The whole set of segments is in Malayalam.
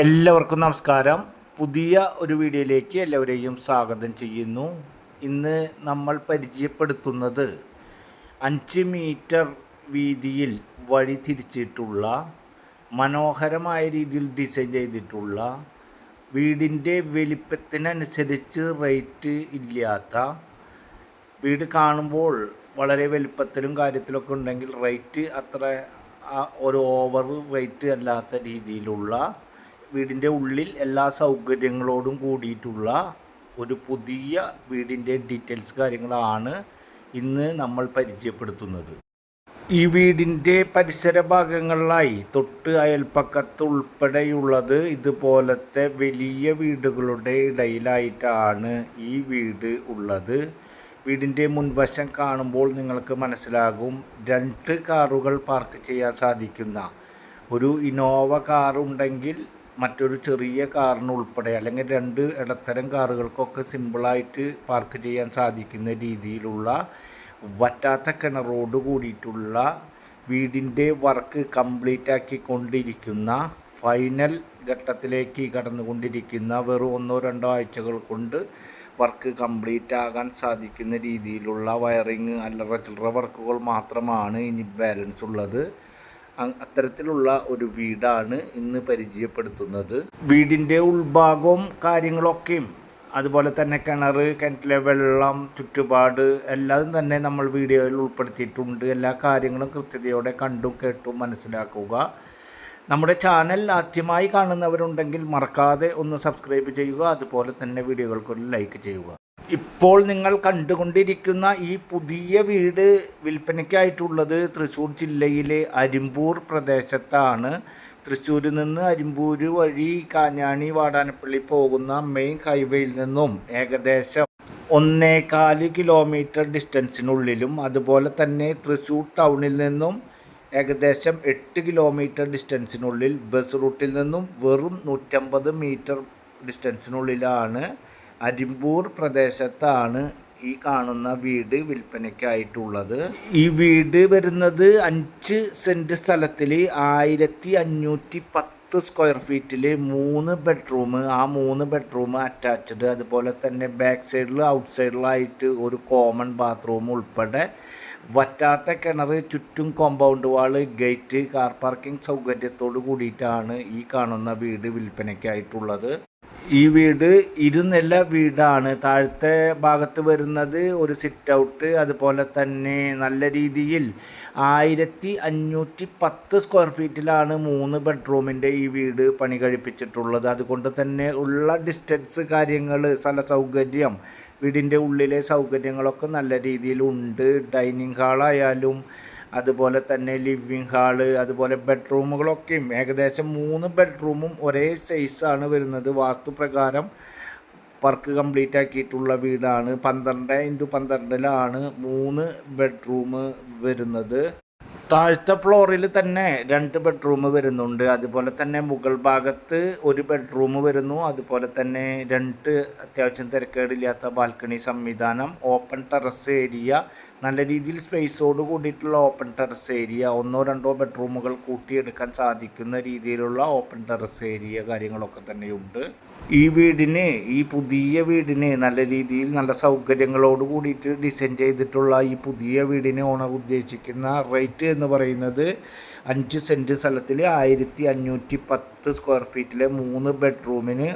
എല്ലാവർക്കും നമസ്കാരം. പുതിയ ഒരു വീഡിയോയിലേക്ക് എല്ലാവരെയും സ്വാഗതം ചെയ്യുന്നു. ഇന്ന് നമ്മൾ പരിചയപ്പെടുത്തുന്നത് അഞ്ച് മീറ്റർ വീതിയിൽ വഴി തിരിച്ചിട്ടുള്ള മനോഹരമായ രീതിയിൽ ഡിസൈൻ ചെയ്തിട്ടുള്ള വീടിന്റെ വലിപ്പത്തിനനുസരിച്ച് റേറ്റ് ഇല്ലാത്ത വീട് കാണുമ്പോൾ വളരെ വലിപ്പത്തിലും കാര്യത്തിലൊക്കെ ഉണ്ടെങ്കിൽ റേറ്റ് അത്ര ഒരു ഓവർ റേറ്റ് അല്ലാത്ത രീതിയിലുള്ള വീടിന്റെ ഉള്ളിൽ എല്ലാ സൗകര്യങ്ങളോടും കൂടിയിട്ടുള്ള ഒരു പുതിയ വീടിന്റെ ഡീറ്റെയിൽസ് കാര്യങ്ങളാണ് ഇന്ന് നമ്മൾ പരിചയപ്പെടുത്തുന്നത്. ഈ വീടിന്റെ പരിസര ഭാഗങ്ങളിലായി തൊട്ട് അയൽപ്പക്കത്ത് ഉൾപ്പെടെയുള്ളത് ഇതുപോലത്തെ വലിയ വീടുകളുടെ ഇടയിലായിട്ടാണ് ഈ വീട് ഉള്ളത്. വീടിന്റെ മുൻവശം കാണുമ്പോൾ നിങ്ങൾക്ക് മനസ്സിലാകും രണ്ട് കാറുകൾ പാർക്ക് ചെയ്യാൻ സാധിക്കുന്ന ഒരു ഇന്നോവ കാർ ഉണ്ടെങ്കിൽ മറ്റൊരു ചെറിയ കാറിന് ഉൾപ്പെടെ അല്ലെങ്കിൽ രണ്ട് ഇടത്തരം കാറുകൾക്കൊക്കെ സിമ്പിളായിട്ട് പാർക്ക് ചെയ്യാൻ സാധിക്കുന്ന രീതിയിലുള്ള വറ്റാത്ത കിണറോട് കൂടിയിട്ടുള്ള വീടിന്റെ വർക്ക് കംപ്ലീറ്റ് ആക്കിക്കൊണ്ടിരിക്കുന്ന ഫൈനൽ ഘട്ടത്തിലേക്ക് കടന്നുകൊണ്ടിരിക്കുന്ന വെറും ഒന്നോ രണ്ടോ ആഴ്ചകൾ കൊണ്ട് വർക്ക് കംപ്ലീറ്റ് ആകാൻ സാധിക്കുന്ന രീതിയിലുള്ള വയറിങ് അല്ലറ ചില്ലറ വർക്കുകൾ മാത്രമാണ് ഇനി ബാലൻസ് ഉള്ളത്. അത്തരത്തിലുള്ള ഒരു വീടാണ് ഇന്ന് പരിചയപ്പെടുത്തുന്നത്. വീടിന്റെ ഉൾഭാഗവും കാര്യങ്ങളൊക്കെയും അതുപോലെ തന്നെ കിണർ കിണറ്റിലെ വെള്ളം ചുറ്റുപാട് എല്ലാം തന്നെ നമ്മൾ വീഡിയോയിൽ ഉൾപ്പെടുത്തിയിട്ടുണ്ട്. എല്ലാ കാര്യങ്ങളും കൃത്യതയോടെ കണ്ടും കേട്ടും മനസ്സിലാക്കുക. നമ്മുടെ ചാനൽ ആദ്യമായി കാണുന്നവരുണ്ടെങ്കിൽ മറക്കാതെ ഒന്ന് സബ്സ്ക്രൈബ് ചെയ്യുക. അതുപോലെ തന്നെ വീഡിയോകൾക്കൊരു ലൈക്ക് ചെയ്യുക. ഇപ്പോൾ നിങ്ങൾ കണ്ടുകൊണ്ടിരിക്കുന്ന ഈ പുതിയ വീട് വിൽപ്പനയ്ക്കായിട്ടുള്ളത് തൃശ്ശൂർ ജില്ലയിലെ അരിമ്പൂർ പ്രദേശത്താണ്. തൃശ്ശൂരിൽ നിന്ന് അരിമ്പൂർ വഴി കാഞ്ഞാണി വാടാനപ്പള്ളി പോകുന്ന മെയിൻ ഹൈവേയിൽ നിന്നും ഏകദേശം ഒന്നേകാൽ കിലോമീറ്റർ ഡിസ്റ്റൻസിനുള്ളിലും അതുപോലെ തന്നെ തൃശ്ശൂർ ടൗണിൽ നിന്നും ഏകദേശം എട്ട് കിലോമീറ്റർ ഡിസ്റ്റൻസിനുള്ളിൽ ബസ് റൂട്ടിൽ നിന്നും വെറും നൂറ്റമ്പത് മീറ്റർ ഡിസ്റ്റൻസിനുള്ളിലാണ് അരിമ്പൂർ പ്രദേശത്താണ് ഈ കാണുന്ന വീട് വിൽപ്പനയ്ക്കായിട്ടുള്ളത്. ഈ വീട് വരുന്നത് അഞ്ച് സെന്റ് സ്ഥലത്തിൽ ആയിരത്തി അഞ്ഞൂറ്റി പത്ത് സ്ക്വയർ ഫീറ്റിൽ മൂന്ന് ബെഡ്റൂം ആ മൂന്ന് ബെഡ്റൂം അറ്റാച്ച്ഡ് അതുപോലെ തന്നെ ബാക്ക് സൈഡിൽ ഔട്ട് സൈഡിലായിട്ട് ഒരു കോമൺ ബാത്റൂം ഉൾപ്പെടെ. വറ്റാത്ത കിണർ ചുറ്റും compound wall gate car parking സൗകര്യത്തോട് കൂടിയിട്ടാണ് ഈ കാണുന്ന വീട് വിൽപ്പനയ്ക്കായിട്ടുള്ളത്. ഈ വീട് ഇരുനില വീടാണ്. താഴത്തെ ഭാഗത്ത് വരുന്നത് ഒരു സിറ്റ് ഔട്ട് അതുപോലെ തന്നെ നല്ല രീതിയിൽ ആയിരത്തി അഞ്ഞൂറ്റി പത്ത് സ്ക്വയർ ഫീറ്റിലാണ് മൂന്ന് ബെഡ്റൂമിന്റെ ഈ വീട് പണി കഴിപ്പിച്ചിട്ടുള്ളത്. അതുകൊണ്ട് തന്നെ ഉള്ള ഡിസ്റ്റൻസ് കാര്യങ്ങൾ സ്ഥല സൗകര്യം വീടിന്റെ ഉള്ളിലെ സൗകര്യങ്ങളൊക്കെ നല്ല രീതിയിലുണ്ട് ഡൈനിങ് ഹാളായാലും അതുപോലെ തന്നെ ലിവിങ് ഹാൾ അതുപോലെ ബെഡ്റൂമുകളൊക്കെയും ഏകദേശം മൂന്ന് ബെഡ്റൂമും ഒരേ സൈസാണ് വരുന്നത്. വാസ്തുപ്രകാരം വർക്ക് കംപ്ലീറ്റ് ആക്കിയിട്ടുള്ള വീടാണ്. പന്ത്രണ്ട് ഇന്റു പന്ത്രണ്ടിലാണ് മൂന്ന് ബെഡ്റൂം വരുന്നത്. താഴത്തെ ഫ്ലോറിൽ തന്നെ രണ്ട് ബെഡ്റൂം വരുന്നുണ്ട്. അതുപോലെ തന്നെ മുകൾ ഭാഗത്ത് ഒരു ബെഡ്റൂം വരുന്നു. അതുപോലെ തന്നെ രണ്ട് അത്യാവശ്യം തിരക്കേടില്ലാത്ത ബാൽക്കണി സംവിധാനം ഓപ്പൺ ടെറസ് ഏരിയ നല്ല രീതിയിൽ സ്പേസോട് കൂടിയിട്ടുള്ള ഓപ്പൺ ടെറസ് ഏരിയ ഒന്നോ രണ്ടോ ബെഡ്റൂമുകൾ കൂട്ടിയെടുക്കാൻ സാധിക്കുന്ന രീതിയിലുള്ള ഓപ്പൺ ടെറസ് ഏരിയ കാര്യങ്ങളൊക്കെ തന്നെയുണ്ട്. ഈ വീടിന് ഈ പുതിയ വീടിന് നല്ല രീതിയിൽ നല്ല സൗകര്യങ്ങളോട് കൂടിയിട്ട് ഡിസൈൻ ചെയ്തിട്ടുള്ള ഈ പുതിയ വീടിന് ഓണർ ഉദ്ദേശിക്കുന്ന റേറ്റ് എന്ന് പറയുന്നത് അഞ്ച് സെന്റ് സ്ഥലത്തിൽ ആയിരത്തി അഞ്ഞൂറ്റി പത്ത് സ്ക്വയർ ഫീറ്റിലെ മൂന്ന് ബെഡ്റൂമിന്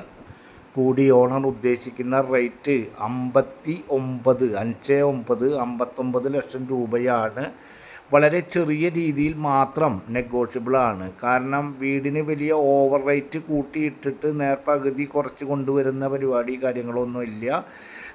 കൂടി ഓണർ ഉദ്ദേശിക്കുന്ന റേറ്റ് അമ്പത്തി ഒമ്പത് അഞ്ച് ഒമ്പത് അമ്പത്തൊമ്പത് ലക്ഷം രൂപയാണ് വളരെ ചെറിയ രീതിയിൽ മാത്രം നെഗോഷ്യബിൾ ആണ്. കാരണം വീടിന് വലിയ ഓവർ റേറ്റ് കൂട്ടിയിട്ടിട്ട് നേർപകുതി കുറച്ച് കൊണ്ടുവരുന്ന പരിപാടി കാര്യങ്ങളൊന്നും ഇല്ല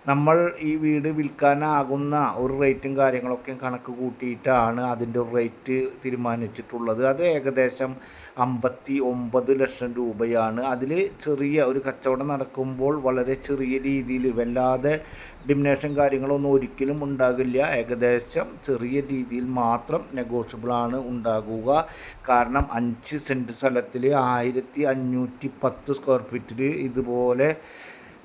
നമ്മൾ ഈ വീട് വിൽക്കാനാകുന്ന ഒരു റേറ്റും കാര്യങ്ങളൊക്കെ കണക്ക് കൂട്ടിയിട്ടാണ് അതിന്റെ റേറ്റ് തീരുമാനിച്ചിട്ടുള്ളത്. അത് ഏകദേശം അമ്പത്തി ഒമ്പത് ലക്ഷം രൂപയാണ്. അതിൽ ചെറിയ ഒരു കച്ചവടം നടക്കുമ്പോൾ വളരെ ചെറിയ രീതിയിൽ വല്ലാതെ ഡിമിനേഷൻ കാര്യങ്ങളൊന്നും ഒരിക്കലും ഉണ്ടാകില്ല. ഏകദേശം ചെറിയ രീതിയിൽ മാത്രം നെഗോഷ്യബിൾ ആണ് ഉണ്ടാകുക. കാരണം അഞ്ച് സെന്റ് സ്ഥലത്തിൽ ആയിരത്തി അഞ്ഞൂറ്റി പത്ത് സ്ക്വയർ ഫീറ്റിൽ ഇതുപോലെ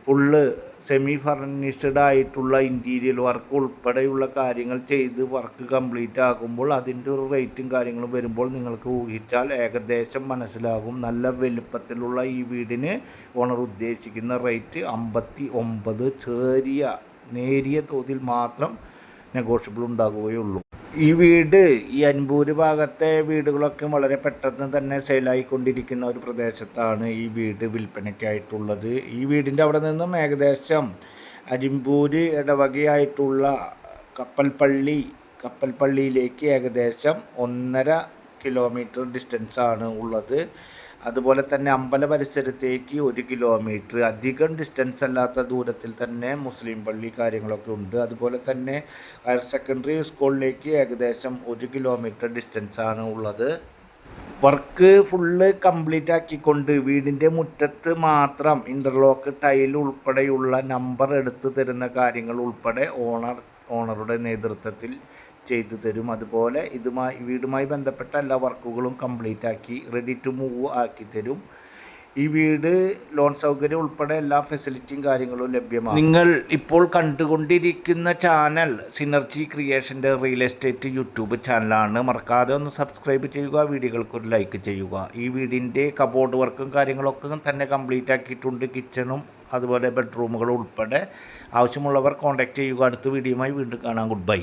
ഫുള്ള് സെമി ഫർണിഷ്ഡ് ആയിട്ടുള്ള ഇന്റീരിയൽ വർക്ക് ഉൾപ്പെടെയുള്ള കാര്യങ്ങൾ ചെയ്ത് വർക്ക് കംപ്ലീറ്റ് ആകുമ്പോൾ അതിന്റെ ഒരു റേറ്റും കാര്യങ്ങളും വരുമ്പോൾ നിങ്ങൾക്ക് ഊഹിച്ചാൽ ഏകദേശം മനസ്സിലാകും. നല്ല വലുപ്പത്തിലുള്ള ഈ വീടിന് ഓണർ ഉദ്ദേശിക്കുന്ന റേറ്റ് അമ്പത്തി ഒമ്പത് ചെറിയ നേരിയ തോതിൽ മാത്രം നെഗോഷ്യബിൾ ഉണ്ടാകുകയുള്ളൂ ഈ വീട് ഈ അൻപൂര് ഭാഗത്തെ വീടുകളൊക്കെ വളരെ പെട്ടെന്ന് തന്നെ സെയിലായിക്കൊണ്ടിരിക്കുന്ന ഒരു പ്രദേശത്താണ് ഈ വീട് വിൽപ്പനയ്ക്കായിട്ടുള്ളത്. ഈ വീടിന്റെ അവിടെ നിന്നും ഏകദേശം അരിമ്പൂര് ഇടവകയായിട്ടുള്ള കപ്പൽപ്പള്ളി കപ്പൽപ്പള്ളിയിലേക്ക് ഏകദേശം ഒന്നര കിലോമീറ്റർ ഡിസ്റ്റൻസാണ് ഉള്ളത്. അതുപോലെ തന്നെ അമ്പല പരിസരത്തേക്ക് ഒരു കിലോമീറ്റർ അധികം ഡിസ്റ്റൻസ് അല്ലാത്ത ദൂരത്തിൽ തന്നെ മുസ്ലിം പള്ളി കാര്യങ്ങളൊക്കെ ഉണ്ട്. അതുപോലെ തന്നെ ഹയർ സെക്കൻഡറി സ്കൂളിലേക്ക് ഏകദേശം ഒരു കിലോമീറ്റർ ഡിസ്റ്റൻസ് ആണ് ഉള്ളത്. വർക്ക് ഫുള്ള് കംപ്ലീറ്റ് ആക്കിക്കൊണ്ട് വീടിന്റെ മുറ്റത്ത് മാത്രം ഇന്റർലോക്ക് ടൈൽ ഉൾപ്പെടെയുള്ള നമ്പർ എടുത്തു തരുന്ന കാര്യങ്ങൾ ഉൾപ്പെടെ ഓണർ ഓണറുടെ നേതൃത്വത്തിൽ ചെയ്തു തരും. അതുപോലെ ഇതുമായി വീടുമായി ബന്ധപ്പെട്ട എല്ലാ വർക്കുകളും കംപ്ലീറ്റ് ആക്കി റെഡി ടു മൂവ് ആക്കി തരും. ഈ വീട് ലോൺ സൗകര്യം ഉൾപ്പെടെ എല്ലാ ഫെസിലിറ്റിയും കാര്യങ്ങളും ലഭ്യമാണ് നിങ്ങൾ ഇപ്പോൾ കണ്ടുകൊണ്ടിരിക്കുന്ന ചാനൽ സിനർജി ക്രിയേഷന്റെ റിയൽ എസ്റ്റേറ്റ് യൂട്യൂബ് ചാനലാണ് മറക്കാതെ ഒന്ന് സബ്സ്ക്രൈബ് ചെയ്യുക വീഡിയോകൾക്ക് ഒരു ലൈക്ക് ചെയ്യുക. ഈ വീടിന്റെ കബോർഡ് വർക്കും കാര്യങ്ങളൊക്കെ തന്നെ കംപ്ലീറ്റ് ആക്കിയിട്ടുണ്ട്. കിച്ചണും അതുപോലെ ബെഡ്റൂമുകളും ഉൾപ്പെടെ. ആവശ്യമുള്ളവർ കോൺടാക്ട് ചെയ്യുക. അടുത്ത വീഡിയോയുമായി വീണ്ടും കാണാം. Good bye